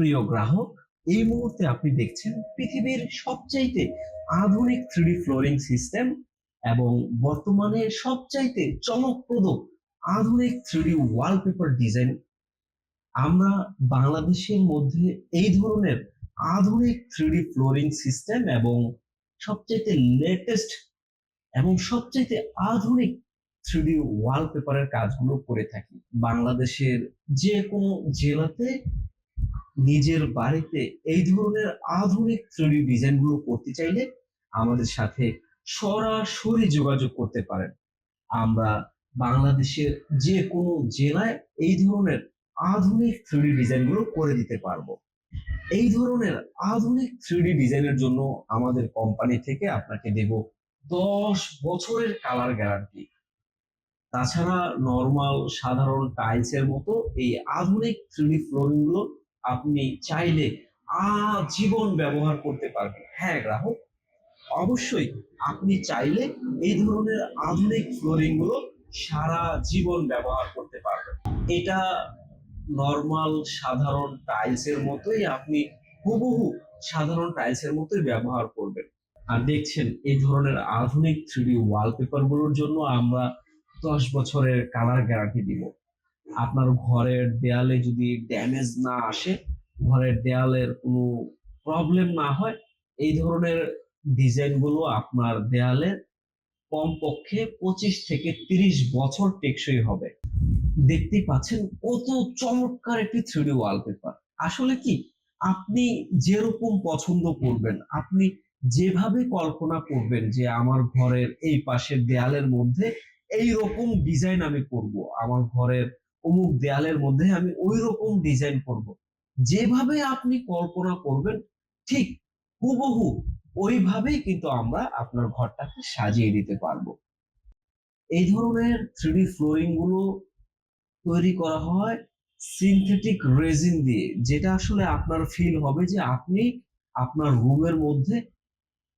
প্রিয় গ্রাহক, এই মুহূর্তে আপনি দেখছেন পৃথিবীর সবচাইতে আধুনিক থ্রিডি ফ্লোরিং সিস্টেম এবং বর্তমানে সবচাইতে চমকপ্রদ আধুনিক থ্রিডি ওয়ালপেপার ডিজাইন আমরা বাংলাদেশের মধ্যে এই ধরনের আধুনিক থ্রিডি ফ্লোরিং সিস্টেম এবং সবচাইতে লেটেস্ট এবং সবচাইতে আধুনিক থ্রিডি ওয়ালপেপারের কাজগুলো করে থাকি। বাংলাদেশের যে কোনো জেলাতে নিজের বাড়িতে এই ধরনের আধুনিক থ্রিডি ডিজাইনগুলো করতে চাইলে আমাদের সাথে সরাসরি যোগাযোগ করতে পারেন। আমরা বাংলাদেশের যে কোনো জেলায় এই ধরনের আধুনিক থ্রিডি ডিজাইনগুলো করে দিতে পারব। এই ধরনের আধুনিক থ্রিডি ডিজাইনের জন্য আমাদের কোম্পানি থেকে আপনাকে দেব দশ বছরের কালার গ্যারান্টি তাছাড়া নর্মাল সাধারণ টাইলসের মতো এই আধুনিক থ্রিডি ফ্লোরিংগুলো আপনি চাইলে আজীবন ব্যবহার করতে পারবেন। হ্যাঁ গ্রাহক? অবশ্যই। আপনি চাইলে এই ধরনের আধুনিক ফ্লোরিংগুলো সারা জীবন ব্যবহার করতে পারবেন। এটা নর্মাল সাধারণ টাইলসের মতোই আপনি হুবহু সাধারণ টাইলসের মতোই ব্যবহার করবেন। আর দেখছেন, এই ধরনের আধুনিক থ্রিডি ওয়ালপেপারগুলোর জন্য আমরা দশ বছরের কালার গ্যারান্টি দিব। আপনার ঘরের দেয়ালে যদি ড্যামেজ না আসে, ঘরের দেয়ালের কোনো প্রবলেম না হয়, এই ধরনের ডিজাইনগুলো আপনার দেয়ালে কমপক্ষে পঁচিশ থেকে তিরিশ বছর টেকসই হবে। দেখতেই পাচ্ছেন কত চমৎকার একটি থ্রিডি ওয়ালপেপার আসলে কি, আপনি যেরকম পছন্দ করবেন, আপনি যেভাবে কল্পনা করবেন যে আমার ঘরের এই পাশের দেয়ালের মধ্যে এই রকম ডিজাইন আমি করব, আমার ঘরের অমুক দেয়ালের মধ্যে আমি ওই রকম ডিজাইন করব। যেভাবে আপনি কল্পনা করবেন, ঠিক হুবহু ওইভাবেই কিন্তু আমরা আপনার ঘরটাকে সাজিয়ে দিতে পারব। এই ধরনের থ্রিডি ফ্লোরিংগুলো তৈরি করা হয় সিনথেটিক রেজিন দিয়ে, যেটা আসলে আপনার ফিল হবে যে আপনি আপনার রুমের মধ্যে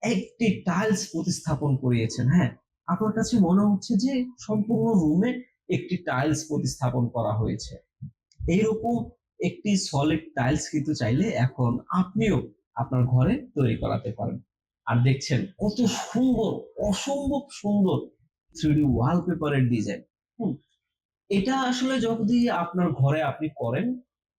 একটি টাইলস প্রতিস্থাপন করিয়েছেন। হ্যাঁ আপনার কাছে মনে হচ্ছে যে সম্পূর্ণ রুমে একটি টাইলস প্রতিস্থাপন করা হয়েছে। এইরকম একটি সলিড টাইলস কিন্তু চাইলে এখন আপনিও আপনার ঘরে তৈরি করাতে পারেন। আর দেখছেন কত সুন্দর, অসম্ভব সুন্দর থ্রিডি ওয়ালপেপারের ডিজাইন এটা আসলে যদি আপনার ঘরে আপনি করেন,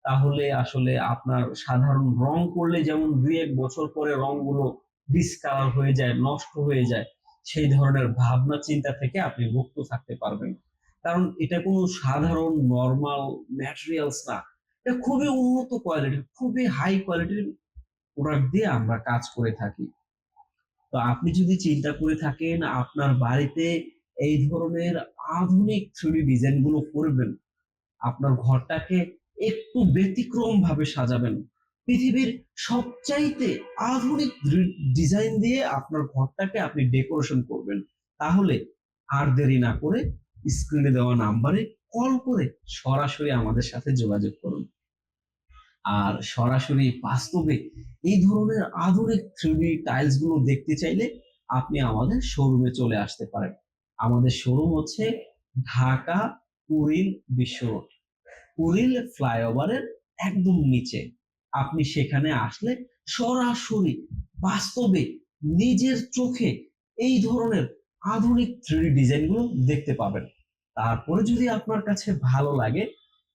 তাহলে আসলে আপনার সাধারণ রং করলে যেমন দুই এক বছর পরে রংগুলো ডিসকালার হয়ে যায়, নষ্ট হয়ে যায়, সেই ধরনের ভাবনা চিন্তা থেকে আপনি মুক্ত থাকতে পারবেন। কারণ এটা কোনো সাধারণ নর্মাল ম্যাটেরিয়ালস না। এটা খুবই উন্নত কোয়ালিটির খুবই হাই কোয়ালিটির প্রোডাক্ট দিয়ে আমরা কাজ করে থাকি। তো আপনি যদি চিন্তা করে থাকেন, আপনার বাড়িতে এই ধরনের আধুনিক থ্রিডি ডিজাইনগুলো করবেন, আপনার ঘরটাকে একটু ব্যতিক্রম ভাবে সাজাবেন। পৃথিবীর সবচাইতে আধুনিক ডিজাইন দিয়ে আপনার ঘরটাকে আপনি ডেকোরেশন করবেন। তাহলে আর দেরি না করে স্ক্রিনে দেওয়া নাম্বারে কল করে সরাসরি আমাদের সাথে যোগাযোগ করুন। আর সরাসরি বাস্তবে এই ধরনের আধুনিক থ্রিডি টাইলসগুলো দেখতে চাইলে আপনি আমাদের শোরুমে চলে আসতে পারেন। আমাদের শোরুম হচ্ছে ঢাকা কুড়িল বিশ্ব রোড কুড়িল ফ্লাইওভারের একদম নিচে। আপনি সেখানে আসলে সরাসরি বাস্তবে নিজের চোখে এই ধরনের আধুনিক থ্রিডি ডিজাইনগুলো দেখতে পাবেন। তারপরে যদি আপনার কাছে ভালো লাগে,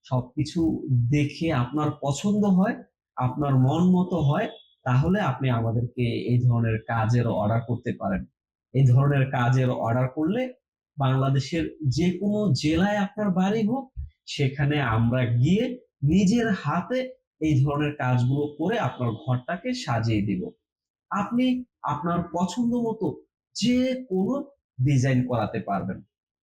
সবকিছু দেখে আপনার পছন্দ হয়, আপনার মন মতো হয়, তাহলে আপনি আমাদেরকে এই ধরনের কাজের অর্ডার করতে পারেন। এই ধরনের কাজের অর্ডার করলে বাংলাদেশের যে কোনো জেলায় আপনার বাড়ি হোক, সেখানে আমরা গিয়ে নিজের হাতে এই ধরনের কাজগুলো করে আপনার ঘরটাকে সাজিয়ে দিব। আপনি আপনার পছন্দ মতো যে কোনো ডিজাইন করাতে পারবেন।